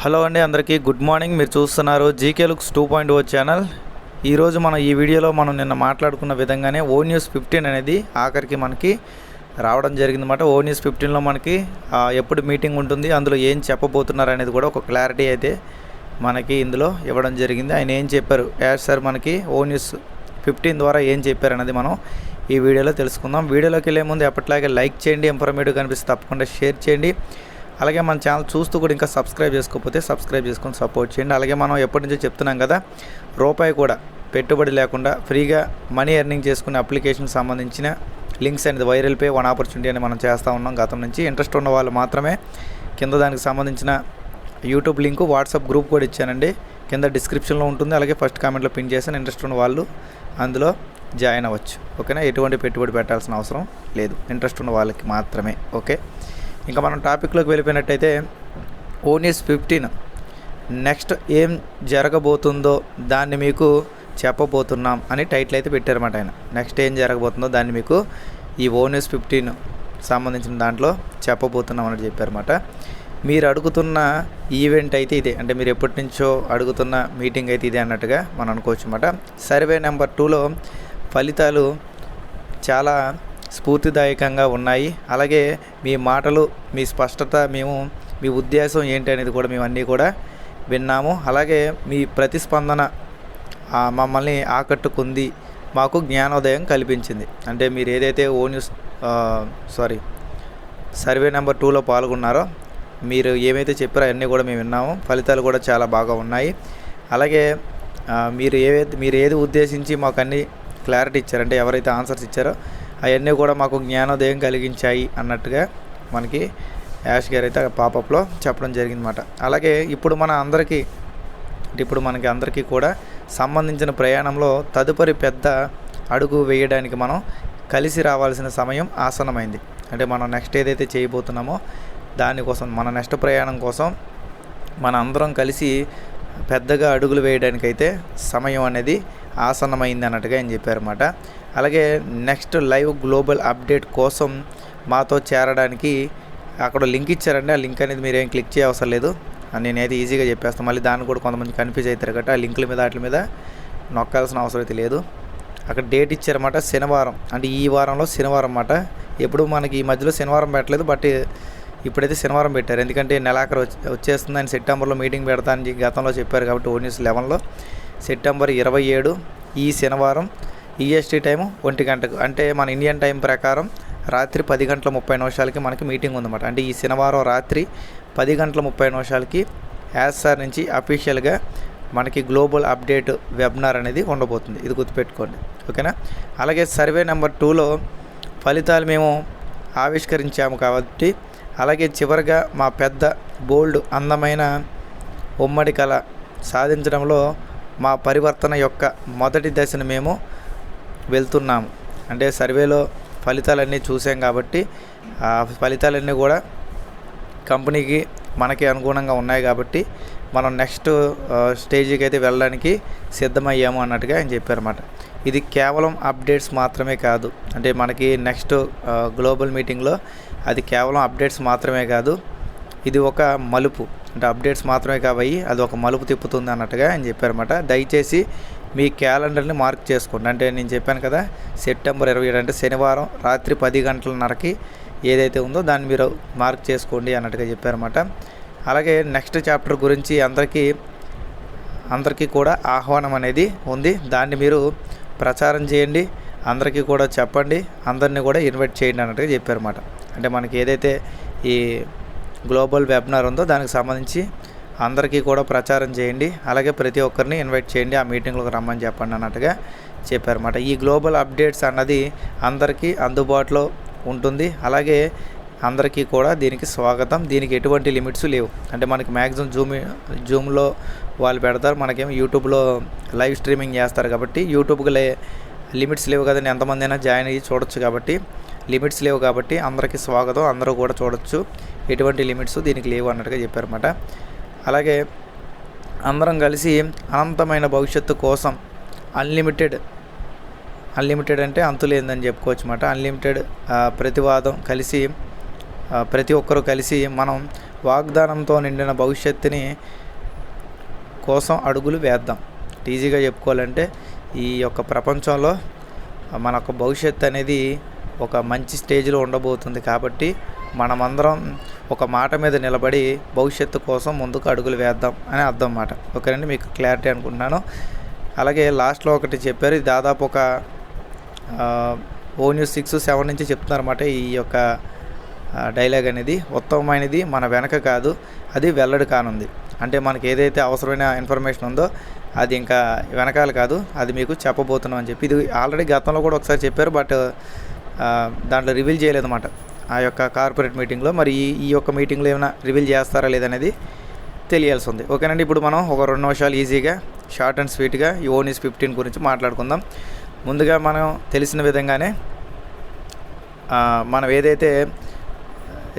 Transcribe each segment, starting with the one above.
Hello అండి అందరికీ good morning. మీరు చూస్తున్నారు GK looks two point O channel. ఈరోజు మనం ఈ వీడియోలో మనం నిన్న మాట్లాడుకున్న విధంగానే ఓ న్యూస్ ఫిఫ్టీన్ అనేది ఆఖరికి మనకి రావడం జరిగిందన్నమాట. ఓ న్యూస్ ఫిఫ్టీన్లో మనకి ఎప్పుడు మీటింగ్ ఉంటుంది అందులో ఏం చెప్పబోతున్నారు అనేది కూడా ఒక క్లారిటీ అయితే మనకి ఇందులో ఇవ్వడం జరిగింది. ఆయన ఏం చెప్పారు? యాజ్ సార్ మనకి ఓ న్యూస్ ఫిఫ్టీన్ ద్వారా ఏం చెప్పారు అనేది మనం ఈ వీడియోలో తెలుసుకుందాం. వీడియోలోకి వెళ్ళే ముందు ఎప్పటిలాగే లైక్ చేయండి ఇన్ఫర్మేటివ్ కనిపిస్తే తప్పకుండా షేర్ చేయండి. అలాగే మన ఛానల్ చూస్తూ కూడా ఇంకా సబ్స్క్రైబ్ చేసుకోకపోతే సబ్స్క్రైబ్ చేసుకొని సపోర్ట్ చేయండి. అలాగే మనం ఎప్పటి నుంచో చెప్తున్నాం కదా రూపాయి కూడా పెట్టుబడి లేకుండా ఫ్రీగా మనీ ఎర్నింగ్ చేసుకునే అప్లికేషన్ సంబంధించిన లింక్స్ అనేది వైరల్ పే వన్ ఆపర్చునిటీ అని మనం చేస్తూ ఉన్నాం గతం నుంచి. ఇంట్రెస్ట్ ఉన్న వాళ్ళు మాత్రమే కింద దానికి సంబంధించిన యూట్యూబ్ లింకు వాట్సాప్ గ్రూప్ కూడా ఇచ్చానండి. కింద డిస్క్రిప్షన్లో ఉంటుంది. అలాగే ఫస్ట్ కామెంట్లో పిన్ చేసిన ఇంట్రెస్ట్ ఉన్న వాళ్ళు అందులో జాయిన్ అవ్వచ్చు. ఓకేనా? ఎటువంటి పెట్టుబడి పెట్టాల్సిన అవసరం లేదు. ఇంట్రెస్ట్ ఉన్న వాళ్ళకి మాత్రమే. ఓకే? ఇంకా మనం టాపిక్లోకి వెళ్ళిపోయినట్టయితే ఓనిస్ ఫిఫ్టీన్ నెక్స్ట్ ఏం జరగబోతుందో దాన్ని మీకు చెప్పబోతున్నాం అని టైటిల్ అయితే పెట్టారన్నమాట ఆయన. నెక్స్ట్ ఏం జరగబోతుందో దాన్ని మీకు ఈ ఓనిస్ ఫిఫ్టీన్ సంబంధించిన దాంట్లో చెప్పబోతున్నాం అని చెప్పారన్నమాట. మీరు అడుగుతున్న ఈవెంట్ అయితే ఇదే. అంటే మీరు ఎప్పటి నుంచో అడుగుతున్న మీటింగ్ అయితే ఇదే అన్నట్టుగా మనం అనుకోవచ్చు అన్నమాట సర్వే నెంబర్ టూలో ఫలితాలు చాలా స్ఫూర్తిదాయకంగా ఉన్నాయి. అలాగే మీ మాటలు మీ స్పష్టత మేము మీ ఉద్దేశం ఏంటి అనేది కూడా మేము అన్నీ కూడా విన్నాము. అలాగే మీ ప్రతిస్పందన మమ్మల్ని ఆకట్టుకుంది మాకు జ్ఞానోదయం కల్పించింది. అంటే మీరు ఏదైతే ఓ న్యూస్ సారీ సర్వే నెంబర్ టూలో పాల్గొన్నారో మీరు ఏమైతే చెప్పారో అవన్నీ కూడా మేము విన్నాము. ఫలితాలు కూడా చాలా బాగా ఉన్నాయి. అలాగే మీరు ఏవైతే మీరు ఏది ఉద్దేశించి మాకు అన్ని క్లారిటీ ఇచ్చారంటే ఎవరైతే ఆన్సర్స్ ఇచ్చారో అవన్నీ కూడా మాకు జ్ఞానోదయం కలిగించాయి అన్నట్టుగా మనకి యాష్ గారు అయితే పాపప్లో చెప్పడం జరిగిందన్నమాట. అలాగే ఇప్పుడు మన అందరికీ ఇప్పుడు మనకి అందరికీ కూడా సంబంధించిన ప్రయాణంలో తదుపరి పెద్ద అడుగు వేయడానికి మనం కలిసి రావాల్సిన సమయం ఆసన్నమైంది. అంటే మనం నెక్స్ట్ ఏదైతే చేయబోతున్నామో దానికోసం మన నెక్స్ట్ ప్రయాణం కోసం మన అందరం కలిసి పెద్దగా అడుగులు వేయడానికైతే సమయం అనేది ఆసన్నమైంది అన్నట్టుగా ఆయన చెప్పారన్నమాట. అలాగే నెక్స్ట్ లైవ్ గ్లోబల్ అప్డేట్ కోసం మాతో చేరడానికి అక్కడ లింక్ ఇచ్చారండి. ఆ లింక్ అనేది మీరు ఏం క్లిక్ చేయవసరం లేదు. నేనైతే ఈజీగా చెప్పేస్తాను మళ్ళీ దాన్ని కూడా కొంతమంది కన్ఫ్యూజ్ అవుతారు కాబట్టి ఆ లింకుల మీద వాటి మీద నొక్కాల్సిన అవసరం అయితే లేదు. అక్కడ డేట్ ఇచ్చారన్నమాట శనివారం. అంటే ఈ వారంలో శనివారం అన్నమాట. ఎప్పుడు మనకి ఈ మధ్యలో శనివారం పెట్టలేదు. బట్ ఇప్పుడైతే శనివారం పెట్టారు. ఎందుకంటే నెలాఖరు వచ్చి వచ్చేస్తుంది అని సెప్టెంబర్లో మీటింగ్ పెడతానని గతంలో చెప్పారు కాబట్టి ఓ న్యూస్ లెవెన్లో. సెప్టెంబర్ ఇరవై ఏడు ఈ శనివారం ఈఎస్టీ టైం ఒంటి గంటకు అంటే మన ఇండియన్ టైం ప్రకారం రాత్రి పది గంటల ముప్పై నిమిషాలకి మనకి మీటింగ్ ఉందన్నమాట. అంటే ఈ శనివారం రాత్రి పది గంటల ముప్పై నిమిషాలకి యాస్ఆర్ నుంచి అఫీషియల్గా మనకి గ్లోబల్ అప్డేట్ వెబినార్ అనేది ఉండబోతుంది. ఇది గుర్తుపెట్టుకోండి. ఓకేనా? అలాగే సర్వే నెంబర్ టూలో ఫలితాలు మేము ఆవిష్కరించాము కాబట్టి అలాగే చివరిగా మా పెద్ద బోల్డ్ అందమైన ఉమ్మడి కళ సాధించడంలో మా పరివర్తన యొక్క మొదటి దశను మేము వెళ్తున్నాము అంటే సర్వేలో ఫలితాలన్నీ చూసాం కాబట్టి ఆ ఫలితాలన్నీ కూడా కంపెనీకి మనకి అనుగుణంగా ఉన్నాయి కాబట్టి మనం నెక్స్ట్ స్టేజ్కి అయితే వెళ్ళడానికి సిద్ధమయ్యాము అన్నట్టుగా ఆయన చెప్పారన్నమాట. ఇది కేవలం అప్డేట్స్ మాత్రమే కాదు. అంటే మనకి నెక్స్ట్ గ్లోబల్ మీటింగ్లో అది కేవలం అప్డేట్స్ మాత్రమే కాదు ఇది ఒక మలుపు. అంటే అప్డేట్స్ మాత్రమే కాబట్టి అది ఒక మలుపు తిప్పుతుంది అన్నట్టుగా ఆయన చెప్పారన్నమాట. దయచేసి మీ క్యాలెండర్ని మార్క్ చేసుకోండి. అంటే నేను చెప్పాను కదా సెప్టెంబర్ ఇరవై ఏడు అంటే శనివారం రాత్రి పది గంటలన్నరకి ఏదైతే ఉందో దాన్ని మీరు మార్క్ చేసుకోండి అన్నట్టుగా చెప్పారన్నమాట. అలాగే నెక్స్ట్ చాప్టర్ గురించి అందరికీ అందరికీ కూడా ఆహ్వానం అనేది ఉంది. దాన్ని మీరు ప్రచారం చేయండి అందరికీ కూడా చెప్పండి అందరినీ కూడా ఇన్వైట్ చేయండి అన్నట్టుగా చెప్పారన్నమాట. అంటే మనకి ఏదైతే ఈ గ్లోబల్ వెబినార్ ఉందో దానికి సంబంధించి అందరికీ కూడా ప్రచారం చేయండి. అలాగే ప్రతి ఒక్కరిని ఇన్వైట్ చేయండి. ఆ మీటింగ్లోకి రమ్మని చెప్పండి అన్నట్టుగా చెప్పారన్నమాట. ఈ గ్లోబల్ అప్డేట్స్ అన్నది అందరికీ అందుబాటులో ఉంటుంది. అలాగే అందరికీ కూడా దీనికి స్వాగతం. దీనికి ఎటువంటి లిమిట్స్ లేవు. అంటే మనకి మ్యాక్సిమం జూమ్ జూమ్లో వాళ్ళు పెడతారు. మనకేమో యూట్యూబ్లో లైవ్ స్ట్రీమింగ్ చేస్తారు కాబట్టి యూట్యూబ్కి లే లిమిట్స్ లేవు కదండి. ఎంతమంది అయినా జాయిన్ అయ్యి చూడొచ్చు కాబట్టి లిమిట్స్ లేవు కాబట్టి అందరికీ స్వాగతం. అందరూ కూడా చూడొచ్చు. ఎటువంటి లిమిట్స్ దీనికి లేవు అన్నట్టుగా చెప్పారన్నమాట. అలాగే అందరం కలిసి అనంతమైన భవిష్యత్తు కోసం అన్లిమిటెడ్ అన్లిమిటెడ్ అంటే అంతులేందని చెప్పుకోవచ్చు అన్నమాట. అన్లిమిటెడ్ ప్రతివాదం కలిసి ప్రతి ఒక్కరూ కలిసి మనం వాగ్దానంతో నిండిన భవిష్యత్తుని కోసం అడుగులు వేద్దాం. ఈజీగా చెప్పుకోవాలంటే ఈ యొక్క ప్రపంచంలో మన యొక్క భవిష్యత్తు అనేది ఒక మంచి స్టేజ్లో ఉండబోతుంది కాబట్టి మనమందరం ఒక మాట మీద నిలబడి భవిష్యత్తు కోసం ముందుకు అడుగులు వేద్దాం అని అర్థం మాట. ఓకేనండి? మీకు క్లారిటీ అనుకుంటున్నాను. అలాగే లాస్ట్లో ఒకటి చెప్పారు. దాదాపు ఒక ఓ న్యూస్ సిక్స్ సెవెన్ నుంచి చెప్తున్నారన్నమాట ఈ యొక్క డైలాగ్ అనేది. ఉత్తమమైనది మన వెనక కాదు అది వెల్లడి కానుంది. అంటే మనకి ఏదైతే అవసరమైన ఇన్ఫర్మేషన్ ఉందో అది ఇంకా వెనకాల కాదు అది మీకు చెప్పబోతున్నాం అని చెప్పి. ఇది ఆల్రెడీ గతంలో కూడా ఒకసారి చెప్పారు బట్ దాంట్లో రివీల్ చేయలేదన్నమాట ఆ యొక్క కార్పొరేట్ మీటింగ్లో మరి ఈ ఈ యొక్క మీటింగ్లో ఏమైనా రివీల్ చేస్తారా లేదనేది తెలియాల్సి ఉంది. ఓకేనండి ఇప్పుడు మనం ఒక రెండు నిమిషాలు ఈజీగా షార్ట్ అండ్ స్వీట్గా ఈ ఓనిస్ ఫిఫ్టీన్ గురించి మాట్లాడుకుందాం. ముందుగా మనం తెలిసిన విధంగానే మనం ఏదైతే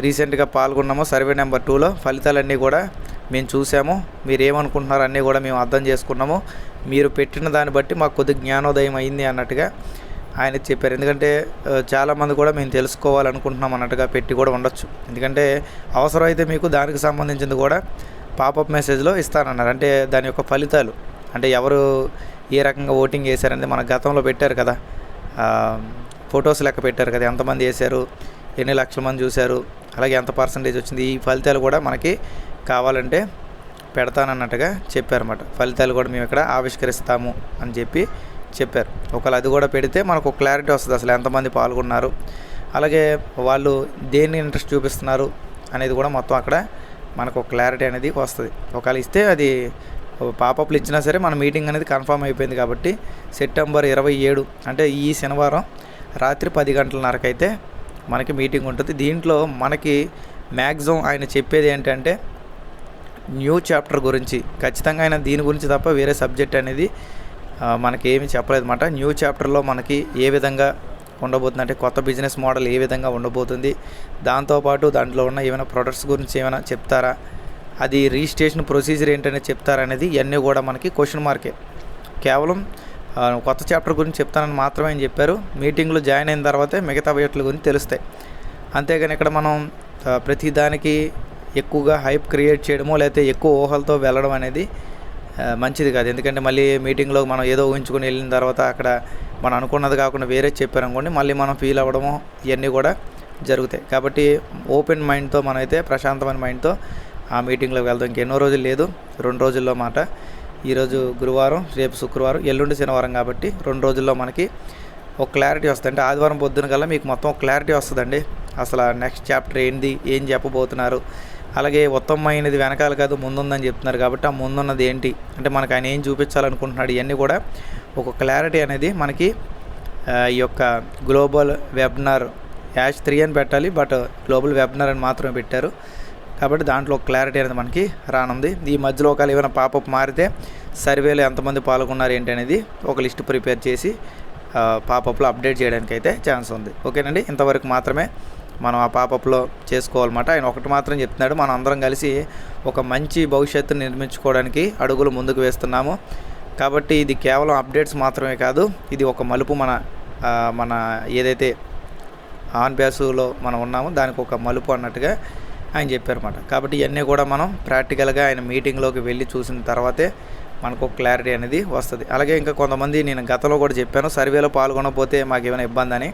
రీసెంట్గా పాల్గొన్నామో సర్వే నెంబర్ టూలో ఫలితాలన్నీ కూడా మేము చూసాము. మీరు ఏమనుకుంటున్నారు అన్నీ కూడా మేము అర్థం చేసుకున్నాము. మీరు పెట్టిన దాన్ని బట్టి మాకు కొద్ది జ్ఞానోదయం అయింది అన్నట్టుగా ఆయన చెప్పారు. ఎందుకంటే చాలామంది కూడా మేము తెలుసుకోవాలనుకుంటున్నాం అన్నట్టుగా పెట్టి కూడా ఉండొచ్చు. ఎందుకంటే అవసరమైతే మీకు దానికి సంబంధించింది కూడా పాపప్ మెసేజ్లో ఇస్తానన్నారు. అంటే దాని యొక్క ఫలితాలు. అంటే ఎవరు ఏ రకంగా ఓటింగ్ చేశారనేది మన గతంలో పెట్టారు కదా. ఫొటోస్ లెక్క పెట్టారు కదా. ఎంతమంది వేశారు? ఎన్ని లక్షల మంది చూశారు? అలాగే ఎంత పర్సంటేజ్ వచ్చింది? ఈ ఫలితాలు కూడా మనకి కావాలంటే పెడతానన్నట్టుగా చెప్పారన్నమాట. ఫలితాలు కూడా మేము ఇక్కడ ఆవిష్కరిస్తాము అని చెప్పి చెప్పారు. ఒకవేళ అది కూడా పెడితే మనకు క్లారిటీ వస్తుంది అసలు ఎంతమంది పాల్గొన్నారు. అలాగే వాళ్ళు దేన్ని ఇంట్రెస్ట్ చూపిస్తున్నారు అనేది కూడా మొత్తం అక్కడ మనకు క్లారిటీ అనేది వస్తుంది. ఒకవేళ ఇస్తే అది పాపప్లు ఇచ్చినా సరే మన మీటింగ్ అనేది కన్ఫర్మ్ అయిపోయింది కాబట్టి సెప్టెంబర్ ఇరవై ఏడు అంటే ఈ శనివారం రాత్రి పది గంటలన్నరకైతే మనకి మీటింగ్ ఉంటుంది. దీంట్లో మనకి మ్యాక్సిమం ఆయన చెప్పేది ఏంటంటే న్యూ చాప్టర్ గురించి ఖచ్చితంగా ఆయన దీని గురించి తప్ప వేరే సబ్జెక్ట్ అనేది మనకి ఏమీ చెప్పలేదు అనమాట న్యూ చాప్టర్లో మనకి ఏ విధంగా ఉండబోతుంది అంటే కొత్త బిజినెస్ మోడల్ ఏ విధంగా ఉండబోతుంది దాంతోపాటు దాంట్లో ఉన్న ఏమైనా ప్రొడక్ట్స్ గురించి ఏమైనా చెప్తారా అది రిజిస్ట్రేషన్ ప్రొసీజర్ ఏంటనేది చెప్తారా అనేది ఇవన్నీ కూడా మనకి క్వశ్చన్ మార్కే. కేవలం కొత్త చాప్టర్ గురించి చెప్తానని మాత్రమే అని చెప్పారు. మీటింగ్లో జాయిన్ అయిన తర్వాతే మిగతా వీటి గురించి తెలుస్తాయి. అంతేగాని ఇక్కడ మనం ప్రతి దానికి ఎక్కువగా హైప్ క్రియేట్ చేయడమో లేకపోతే ఎక్కువ ఊహలతో వెళ్ళడం అనేది మంచిది కాదు. ఎందుకంటే మళ్ళీ మీటింగ్లో మనం ఏదో ఊహించుకొని వెళ్ళిన తర్వాత అక్కడ మనం అనుకున్నది కాకుండా వేరే చెప్పారనుకోండి మళ్ళీ మనం ఫీల్ అవ్వడము ఇవన్నీ కూడా జరుగుతాయి. కాబట్టి ఓపెన్ మైండ్తో మనమైతే ప్రశాంతమైన మైండ్తో ఆ మీటింగ్లోకి వెళ్దాం. ఇంకెన్నో రోజులు లేదు. రెండు రోజుల్లో మాట. ఈరోజు గురువారం రేపు శుక్రవారం ఎల్లుండి శనివారం కాబట్టి రెండు రోజుల్లో మనకి ఒక క్లారిటీ వస్తుంది. అంటే ఆదివారం పొద్దున కల్లా మీకు మొత్తం క్లారిటీ వస్తుందండి. అసలు నెక్స్ట్ చాప్టర్ ఏంది ఏం చెప్పబోతున్నారు అలాగే ఉత్తమమైనది వెనకాల కాదు ముందుందని చెప్తున్నారు కాబట్టి ఆ ముందున్నది ఏంటి? అంటే మనకు ఆయన ఏం చూపించాలనుకుంటున్నాడు ఇవన్నీ కూడా ఒక క్లారిటీ అనేది మనకి ఈ యొక్క గ్లోబల్ వెబినార్ యాష్ త్రీ అని పెట్టాలి బట్ గ్లోబల్ వెబినార్ అని మాత్రమే పెట్టారు. కాబట్టి దాంట్లో క్లారిటీ అనేది మనకి రానుంది. ఈ మధ్యలో ఒకవేళ ఏమైనా పాపప్ మారితే సర్వేలో ఎంతమంది పాల్గొన్నారు ఏంటి అనేది ఒక లిస్ట్ ప్రిపేర్ చేసి పాపప్లో అప్డేట్ చేయడానికి అయితే ఛాన్స్ ఉంది. ఓకేనండి? ఇంతవరకు మాత్రమే మనం ఆ పాపప్లో చేసుకోవాలన్నమాట. ఆయన ఒకటి మాత్రం చెప్తున్నాడు మనం అందరం కలిసి ఒక మంచి భవిష్యత్తును నిర్మించుకోవడానికి అడుగులు ముందుకు వేస్తున్నాము. కాబట్టి ఇది కేవలం అప్డేట్స్ మాత్రమే కాదు ఇది ఒక మలుపు మన మన ఏదైతే ఆన్ బ్యాసులో మనం ఉన్నామో దానికి ఒక మలుపు అన్నట్టుగా ఆయన చెప్పారన్నమాట. కాబట్టి ఇవన్నీ కూడా మనం ప్రాక్టికల్గా ఆయన మీటింగ్లోకి వెళ్ళి చూసిన తర్వాతే మనకు ఒక క్లారిటీ అనేది వస్తుంది. అలాగే ఇంకా కొంతమంది నేను గతంలో కూడా చెప్పాను సర్వేలో పాల్గొనకపోతే మాకు ఏమైనా ఇబ్బంది అని.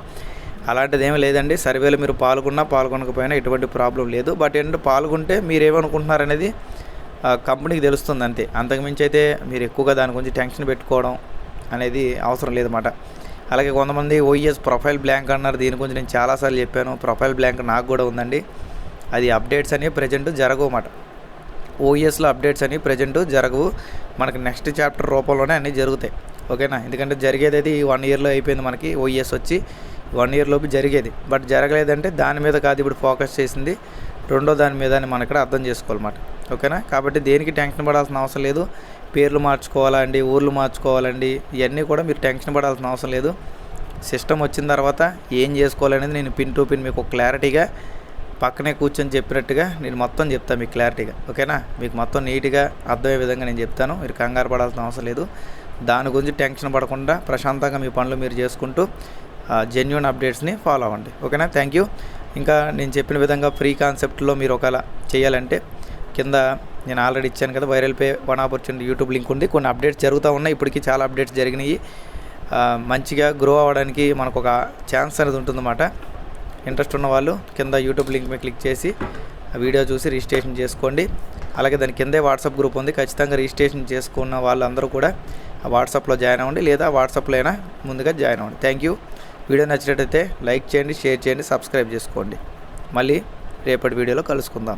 అలాంటిది ఏమీ లేదండి. సర్వేలో మీరు పాల్గొన్నా పాల్గొనకపోయినా ఎటువంటి ప్రాబ్లం లేదు. బట్ ఏంటంటే పాల్గొంటే మీరు ఏమనుకుంటున్నారు అనేది కంపెనీకి తెలుస్తుంది అంతే. అంతకుమించి అయితే మీరు ఎక్కువగా దాని గురించి టెన్షన్ పెట్టుకోవడం అనేది అవసరం లేదన్నమాట. అలాగే కొంతమంది ఓఈఎస్ ప్రొఫైల్ బ్లాంక్ అన్నారు. దీని గురించి నేను చాలాసార్లు చెప్పాను. ప్రొఫైల్ బ్లాంక్ నాకు కూడా ఉందండి. అది అప్డేట్స్ అనేవి ప్రజెంట్ జరగవు అన్నమాట. ఓఈఎస్లో అప్డేట్స్ అనేవి ప్రజెంట్ జరగవు. మనకి నెక్స్ట్ చాప్టర్ రూపంలోనే అన్నీ జరుగుతాయి. ఓకేనా? ఎందుకంటే జరిగేది అయితే ఈ వన్ ఇయర్లో అయిపోయింది మనకి ఓఈఎస్ వచ్చి. వన్ ఇయర్ లోపు జరిగేది. బట్ జరగలేదంటే దాని మీద కాదు ఇప్పుడు ఫోకస్ చేసింది. రెండో దాని మీద అని మనం ఇక్కడ అర్థం చేసుకోవాలన్నమాట. ఓకేనా? కాబట్టి దేనికి టెన్షన్ పడాల్సిన అవసరం లేదు. పేర్లు మార్చుకోవాలండి ఊర్లు మార్చుకోవాలండి ఇవన్నీ కూడా మీరు టెన్షన్ పడాల్సిన అవసరం లేదు. సిస్టమ్ వచ్చిన తర్వాత ఏం చేసుకోవాలనేది నేను పిన్ టు పిన్ మీకు క్లారిటీగా పక్కనే కూర్చొని చెప్పినట్టుగా నేను మొత్తం చెప్తాను మీకు క్లారిటీగా. ఓకేనా? మీకు మొత్తం నీట్గా అర్థమయ్యే విధంగా నేను చెప్తాను. మీరు కంగారు పడాల్సిన అవసరం లేదు. దాని గురించి టెన్షన్ పడకుండా ప్రశాంతంగా మీ పనులు మీరు చేసుకుంటూ జెన్యున్ అప్డేట్స్ని ఫాలో అవ్వండి. ఓకేనా? థ్యాంక్ యూ ఇంకా నేను చెప్పిన విధంగా ఫ్రీ కాన్సెప్ట్లో మీరు ఒకవేళ చేయాలంటే కింద నేను ఆల్రెడీ ఇచ్చాను కదా viral pay one opportunity YouTube link ఉంది. కొన్ని అప్డేట్స్ జరుగుతూ ఉన్నాయి. ఇప్పటికీ చాలా అప్డేట్స్ జరిగినాయి. మంచిగా గ్రో అవ్వడానికి మనకు ఒక ఛాన్స్ అనేది ఉంటుందన్నమాట. ఇంట్రెస్ట్ ఉన్న వాళ్ళు కింద యూట్యూబ్ లింక్ మీద క్లిక్ చేసి ఆ వీడియో చూసి రిజిస్ట్రేషన్ చేసుకోండి. అలాగే దాని కిందే వాట్సాప్ గ్రూప్ ఉంది. ఖచ్చితంగా రిజిస్ట్రేషన్ చేసుకున్న వాళ్ళందరూ కూడా వాట్సాప్లో జాయిన్ అవ్వండి. లేదా వాట్సాప్లో అయినా ముందుగా జాయిన్ అవ్వండి. థ్యాంక్ యూ వీడియో నచ్చినట్టయితే లైక్ చేయండి షేర్ చేయండి సబ్స్క్రైబ్ చేసుకోండి. మళ్ళీ రేపటి వీడియోలో కలుసుకుందాం.